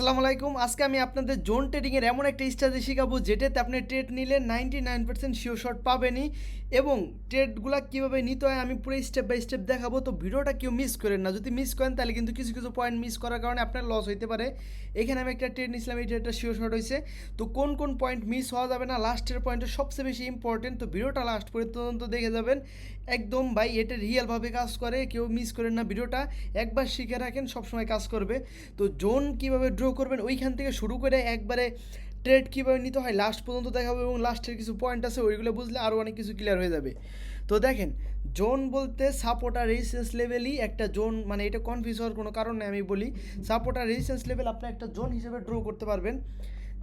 আসসালামু আলাইকুম। আজকে আমি আপনাদের জোন ট্রেডিংয়ের এমন একটা স্ট্র্যাটেজি শেখাবো, যেটাতে আপনি ট্রেড নিলে ninety nine percent sure shot পাবেনই এবং ট্রেডগুলো কীভাবে নিতে হয় আমি পুরো স্টেপ বাই স্টেপ দেখাবো। তো ভিডিওটা কেউ মিস করেন না। যদি মিস করেন, তাহলে কিন্তু কিছু কিছু পয়েন্ট মিস করার কারণে আপনার লস হইতে পারে। এখানে আমি একটা ট্রেড নিয়েছিলাম, এই ট্রেডটা শিওর শট হয়েছে। তো কোন কোন পয়েন্ট মিস হওয়া যাবে না লাস্টের পয়েন্টটা সবচেয়ে বেশি ইম্পর্টেন্ট তো ভিডিওটা লাস্ট পর্যন্ত দেখে যাবেন। একদম ভাই, এটা রিয়েলভাবে কাজ করে, কেউ মিস করেন না ভিডিওটা। একবার শিখে রাখেন, সবসময় কাজ করবে। তো জোন কীভাবে ড্র করবেন, ওইখান থেকে শুরু করে একবারে ট্রেড কীভাবে নিতে হয় লাস্ট পর্যন্ত দেখাবো এবং লাস্টের কিছু পয়েন্ট আছে, ওইগুলো বুঝলে আরও অনেক কিছু ক্লিয়ার হয়ে যাবে। তো দেখেন জোন বলতে সাপোর্ট আর রেজিস্ট্যান্স লেভেলই একটা জোন মানে এটা কনফিউজ হওয়ার কোনো কারণ নেই, আমি বলি। সাপোর্ট আর রেজিস্ট্যান্স লেভেল আপনি একটা জোন হিসেবে ড্র করতে পারবেন।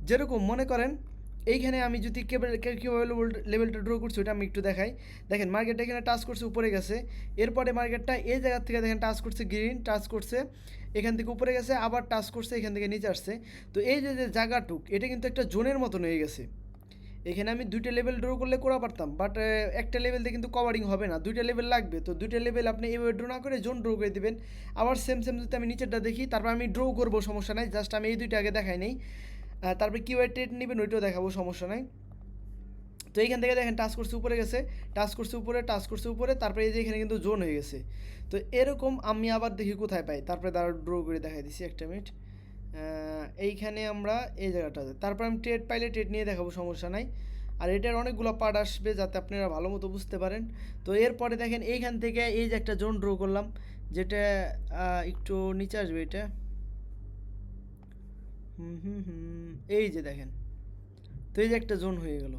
যেরকম মনে করেন এইখানে আমি যদি কেবল কীভাবে লেভেলটা ড্র করছি ওটা আমি একটু দেখাই। দেখেন মার্কেট এখানে টাচ করছে, উপরে গেছে। এরপরে মার্কেটটা এই জায়গার থেকে দেখেন টাচ করছে গ্রিন টাচ করছে, এখান থেকে উপরে গেছে, আবার টাচ করছে, এখান থেকে নিচে আসছে। তো এই যে জায়গাটুক, এটা কিন্তু একটা জোনের মতন হয়ে গেছে। এখানে আমি দুইটা লেভেল ড্র করলে করা পারতাম বাট একটা লেভেল দিয়ে কিন্তু কভারিং হবে না। দুইটা লেভেল লাগবে, তো দুইটা লেভেল আপনি এইভাবে ড্র না করে জোন ড্র করে দেবেন। আবার সেম সেম যদি আমি নিচেরটা দেখি, তারপর আমি ড্র করব, সমস্যা নাই জাস্ট আমি এই দুইটা আগে দেখাই নেই। তারপরে কিউআই ট্রেড নেবেন ওইটাও দেখাবো, সমস্যা নাই। তো এইখান থেকে দেখেন টাচ করছে উপরে গেছে টাচ করছে উপরে টাচ করছে উপরে, তারপরে এই যে এখানে কিন্তু জোন হয়ে গেছে। তো এরকম আমি আবার দেখি কোথায় পাই। তারপরে তার ড্র করে দেখাই দিছি একটা মিনিট এইখানে আমরা এই জায়গাটাতে তারপর আমি ট্রেড পাইলে ট্রেড নিয়ে দেখাবো, সমস্যা নাই। আর এটার অনেকগুলো পার্ট আসবে যাতে আপনারা ভালো মতো বুঝতে পারেন। তো এরপরে দেখেন, এইখান থেকে এই যে একটা জোন ড্র করলাম, যেটা একটু নিচে আসবে এটা। হুম হুম হুম। এই যে দেখেন, তো এই যে একটা জোন হয়ে গেল।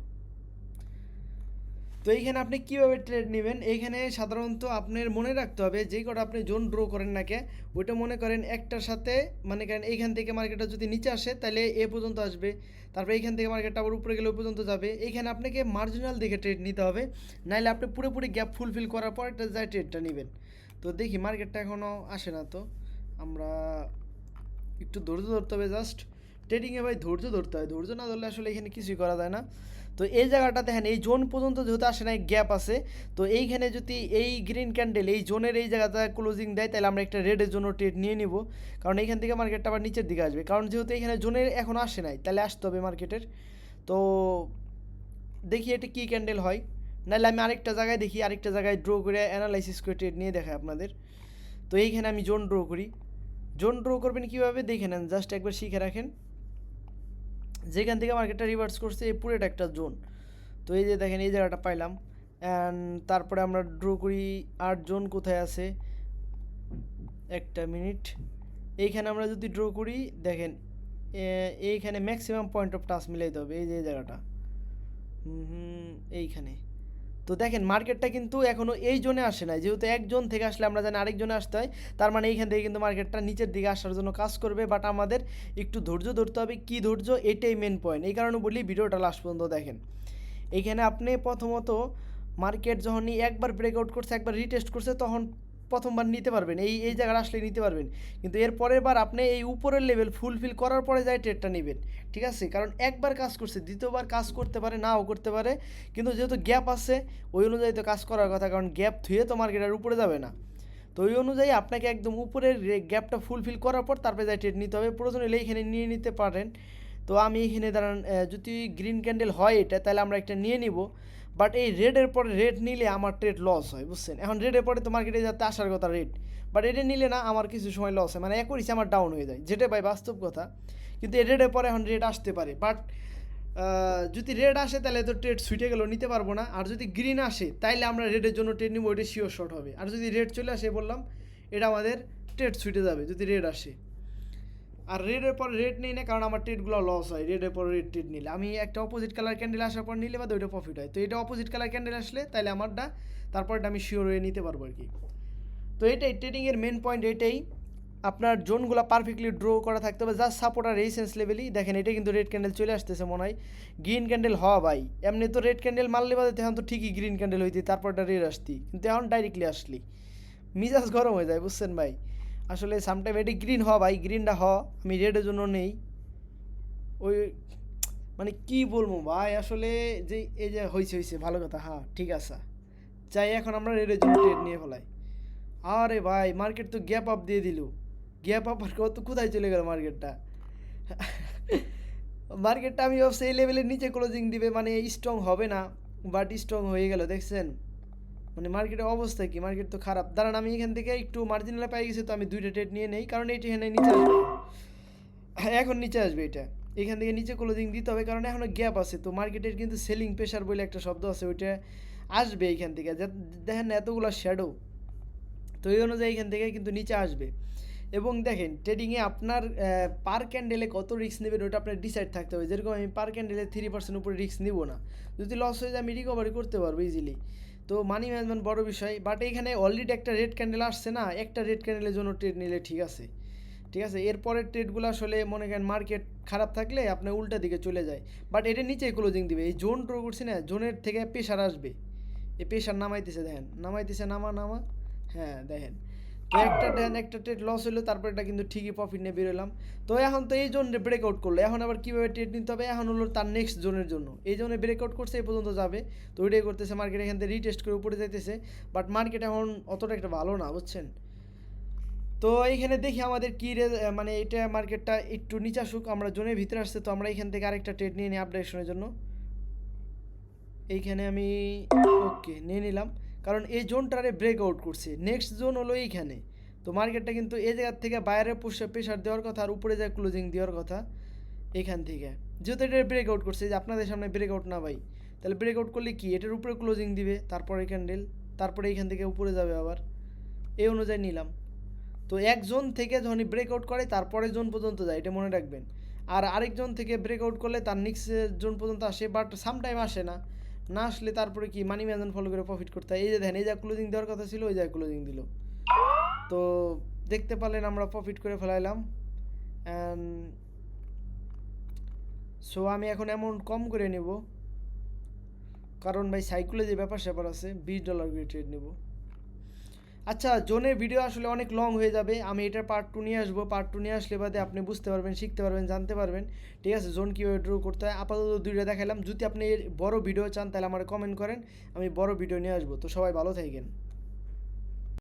তো এইখানে আপনি কীভাবে ট্রেড নেবেন? এইখানে সাধারণত আপনার মনে রাখতে হবে, যে কটা আপনি জোন ড্র করেন না কে ওইটা মনে করেন একটার সাথে মানে করেন এইখান থেকে মার্কেটটা যদি নিচে আসে, তাহলে এ পর্যন্ত আসবে। তারপরে এইখান থেকে মার্কেটটা আবার উপরে গেলে পর্যন্ত যাবে। এইখানে আপনাকে মার্জিনাল দেখে ট্রেড নিতে হবে নাহলে আপনি পুরোপুরি গ্যাপ ফুলফিল করার পর একটা যায় ট্রেডটা নেবেন। তো দেখি মার্কেটটা এখনও আসে না তো, আমরা একটু ধৈর্য ধরতে হবে জাস্ট। ট্রেডিংয়ে ভাই ধৈর্য ধরতে হয়। ধৈর্য না ধরলে আসলে এখানে কিছুই করা যায় না। তো এই জায়গাটা দেখেন, এই জোন পর্যন্ত যেহেতু আসে না গ্যাপ আছে, তো এইখানে যদি এই গ্রিন ক্যান্ডেল এই জোনের এই জায়গাটা ক্লোজিং দেয়, তাহলে আমরা একটা রেডের জন্য ট্রেড নিয়ে নিব। কারণ এইখান থেকে মার্কেটটা আবার নিচের দিকে আসবে। কারণ যেহেতু এখানে জোনের এখন আসে নাই, তাহলে আসতে হবে মার্কেটের তো দেখি এটা কী ক্যান্ডেল হয়। নাহলে আমি আরেকটা জায়গায় দেখি, আরেকটা জায়গায় ড্র করে অ্যানালাইসিস করে ট্রেড নিয়ে দেখাই আপনাদের। তো এইখানে আমি জোন ড্র করি। জোন ড্র করবেন কীভাবে? দেখে নেন জাস্ট একবার শিখে রাখেন। যেখান থেকে মার্কেটটা রিভার্স করছে, এই পুরোটা একটা জোন তো এই যে দেখেন, এই জায়গাটা পাইলাম। অ্যান্ড তারপরে আমরা ড্র করি আট জোন কোথায় আছে? একটা মিনিট এইখানে আমরা যদি ড্র করি, দেখেন এইখানে ম্যাক্সিমাম পয়েন্ট অফ টাচ মিলাইতে হবে, এই যে জায়গাটা। এইখানে। তো দেখেন মার্কেটটা কিন্তু এখনও এই জোনে আসে নাই। যেহেতু একজন থেকে আসলে আমরা জানি আরেক জোনে আসতে হয়, তার মানে এইখান থেকে কিন্তু মার্কেটটা নিচের দিকে আসার জন্য কাজ করবে। বাট আমাদের একটু ধৈর্য ধরতে হবে, কী ধৈর্য? এটাই মেন পয়েন্ট এই কারণে বলি ভিডিওটা লাস্ট পর্যন্ত দেখেন। এইখানে আপনি প্রথমত মার্কেট যখনই একবার ব্রেকআউট করছে, একবার রিটেস্ট করছে, তখন প্রথমবার নিতে পারবেন, এই এই জায়গায় আসলে নিতে পারবেন। কিন্তু এর পরের বার আপনি এই উপরের লেভেল ফুলফিল করার পরে যাই ট্রেডটা নেবেন, ঠিক আছে? কারণ একবার কাজ করছে, দ্বিতীয়বার কাজ করতে পারে, নাও করতে পারে। কিন্তু যেহেতু গ্যাপ আছে, ওই অনুযায়ী তো কাজ করার কথা, কারণ গ্যাপ ধুয়ে তো মার্কেটের উপরে যাবে না। তো ওই অনুযায়ী আপনাকে একদম উপরের গ্যাপটা ফুলফিল করার পর তারপরে যাই ট্রেড নিতে হবে। প্রয়োজন হলে এইখানে নিয়ে নিতে পারেন। তো আমি এখানে দাঁড়ান যদি গ্রিন ক্যান্ডেল হয় এটা, তাহলে আমরা একটা নিয়ে নিব। বাট এই রেডের পরে রেড নিলে আমার ট্রেড লস হয়, বুঝছেন? এখন রেডের পরে তো মার্কেটে যাতে আসার কথা রেড বাট এটা নিলে না আমার কিছু সময় লস হয়। মানে একই আমার ডাউন হয়ে যায়। যেটা ভাই বাস্তব কথা। কিন্তু এই রেডের পরে এখন রেড আসতে পারে। বাট যদি রেড আসে তাহলে তো ট্রেড সুইটে গেলেও নিতে পারব না। আর যদি গ্রিন আসে, তাইলে আমরা রেডের জন্য ট্রেড নিব। ওইটা শিওর শর্ট হবে। আর যদি রেড চলে আসে বললাম, এটা আমাদের ট্রেড সুইটে যাবে। যদি রেড আসে। আর রেডের পর রেড নেই না, কারণ আমার ট্রেডগুলো লস হয়। রেডের পর রেড ট্রেড নিলে। আমি একটা অপোজিট কালার ক্যান্ডেল আসার পর নিলে বা ওইটা প্রফিট হয়। তো এটা অপোজিট কালার ক্যান্ডেল আসলে তাহলে আমারটা তারপরটা আমি শিওর হয়ে নিতে পারব আর কি। তো এটাই ট্রেডিংয়ের মেন পয়েন্ট এটাই। আপনার জোনগুলো পারফেক্টলি ড্র করা থাকতে হবে। জাস্ট সাপোর্ট আর রেসেন্স লেভেলই দেখেন এটা কিন্তু রেড ক্যান্ডেল চলে আসতেছে মনে হয়। গ্রিন ক্যান্ডেল হওয়া ভাই। এমনি তো রেড ক্যান্ডেল মারলে বাদে তখন তো ঠিকই গ্রিন ক্যান্ডেল হইতি, তারপরটা রেড আসতি। কিন্তু এখন ডাইরেক্টলি আসলি। মিজাজ গরম হয়ে যায়, বুঝছেন ভাই? আসলে সামটাইম এটি গ্রিন হ ভাই গ্রিনটা হ আমি রেডের জন্য নেই। ওই মানে কি বলব, ভাই, আসলে যে, এই যে হয়েছে হয়েছে ভালো কথা হ্যাঁ ঠিক আছে। চাই এখন আমরা রেডের জন্য ট্রেড নিয়ে ফেলাই। আরে ভাই মার্কেট তো গ্যাপ আপ দিয়ে দিল। গ্যাপ আপ আর কত, কোথায় চলে গেল মার্কেটটা মার্কেটটা আমি ভাবছি এই লেভেলের নিচে ক্লোজিং দিবে মানে স্ট্রং হবে না বাট স্ট্রং হয়ে গেল, দেখছেন? মানে মার্কেটের অবস্থা কি? মার্কেট তো খারাপ। দাঁড়ান, আমি এখান থেকে একটু মার্জিনালে পাই গেছি তো আমি দুইটা ট্রেড নিয়ে নেই, কারণ এইটা এখানে নিচে আসবে। এখন নিচে আসবে এটা। এখান থেকে নিচে ক্লোজিং দিতে হবে, কারণ এখনও গ্যাপ আছে। তো মার্কেটের কিন্তু সেলিং প্রেশার বলে একটা শব্দ আছে, ওইটা আসবে এইখান থেকে। দেখেন না এতগুলো শ্যাডো তো এই অনুযায়ী এখান থেকে কিন্তু নিচে আসবে। এবং দেখেন ট্রেডিংয়ে আপনার পার ক্যান্ডেলে কত রিস্ক নেবেন, ওটা আপনার ডিসাইড থাকতে হবে। যেরকম আমি পার ক্যান্ডেলে থ্রি পার্সেন্ট উপরে রিস্ক নিব না। যদি লস হয়ে যায়, আমি রিকভারি করতে পারব ইজিলি তো মানি ম্যানেজমেন্ট বড় বিষয় বাট এখানে অলরেডি একটা রেড ক্যান্ডেল আসছে না, একটা রেড ক্যান্ডেলের জন্য ট্রেড নিলে ঠিক আছে। ঠিক আছে? এরপরের ট্রেডগুলো আসলে মনে করেন মার্কেট খারাপ থাকলে আপনার উল্টা দিকে চলে যায়। বাট এটা নিচেই ক্লোজিং দিবে। এই জোন ড্র করছি না জোনের থেকে প্রেশার আসবে। এই প্রেশার নামাইতেছে, দেখেন। নামাইতেছে, নামা নামা। হ্যাঁ দেখেন। একটা দেন, একটা ট্রেড লস হলো তারপর এটা কিন্তু ঠিকই প্রফিট নিয়ে বেরোলাম তো এখন তো এই জোন ব্রেকআউট করল। এখন আবার কীভাবে ট্রেড নিতে হবে? এখন হলো তার নেক্সট জোনের জন্য। এই জোনে ব্রেকআউট করছে, এই পর্যন্ত যাবে। তো ওইটাই করতেছে মার্কেট এখান থেকে রিটেস্ট করে উপরে যাইতেছে। বাট মার্কেট এখন অতটা একটা ভালো না, বুঝছেন? তো এইখানে দেখি আমাদের কী মানে এটা মার্কেটটা একটু নিচে আসুক, আমরা জোনের ভিতরে আসছে, তো আমরা এখান থেকে আরেকটা ট্রেড নিয়ে নিই আপডেশনের জন্য। এইখানে আমি ওকে নিয়ে নিলাম। কারণ এই জোনটারে ব্রেক আউট করছে। নেক্সট জোন হলো এইখানে। তো মার্কেটটা কিন্তু এই জায়গার থেকে বাইরে প্রেশার দেওয়ার কথা আর উপরে যায় ক্লোজিং দেওয়ার কথা এখান থেকে। যেহেতু এটা ব্রেক আউট করছে যে আপনাদের সামনে ব্রেক আউট না ভাই, তাহলে ব্রেক আউট করলে কি? এটার উপরে ক্লোজিং দিবে, তারপরে ক্যান্ডেল তারপরে এইখান থেকে উপরে যাবে আবার। এই অনুযায়ী নিলাম। তো এক জোন থেকে যখনই ব্রেকআউট করে, তারপরে জোন পর্যন্ত যায়, এটা মনে রাখবেন। আর আরেক জোন থেকে ব্রেকআউট করলে তার নেক্সট জোন পর্যন্ত আসে বাট সামটাইম আসে না। না আসলে তারপরে কি মানি ম্যাজন ফলো করে প্রফিট করতে হয়? এই যে দেখেন, এই যা ক্লোজিং দেওয়ার কথা ছিল, ওই যা ক্লোজিং দিল। তো দেখতে পারলেন আমরা প্রফিট করে ফেলাইলাম। সো আমি এখন অ্যামাউন্ট কম করে নেব। কারণ ভাই সাইকেলে যে ব্যাপার স্যাপার আছে, বিশ ডলার করে ট্রেড নেব। আচ্ছা জোনের ভিডিও আসলে অনেক লং হয়ে যাবে। আমি এটার পার্ট টু নিয়ে আসব। পার্ট টু নিয়ে আসলে বাদে আপনি বুঝতে পারবেন, শিখতে পারবেন, জানতে পারবেন। ঠিক আছে, জোন কীভাবে ড্রো করতে হয়? আপাতত দুইটা দেখালাম যদি আপনি বড় ভিডিও চান, তাহলে আমার কমেন্ট করেন। আমি বড় ভিডিও নিয়ে আসব। তো সবাই ভালো থাকেন।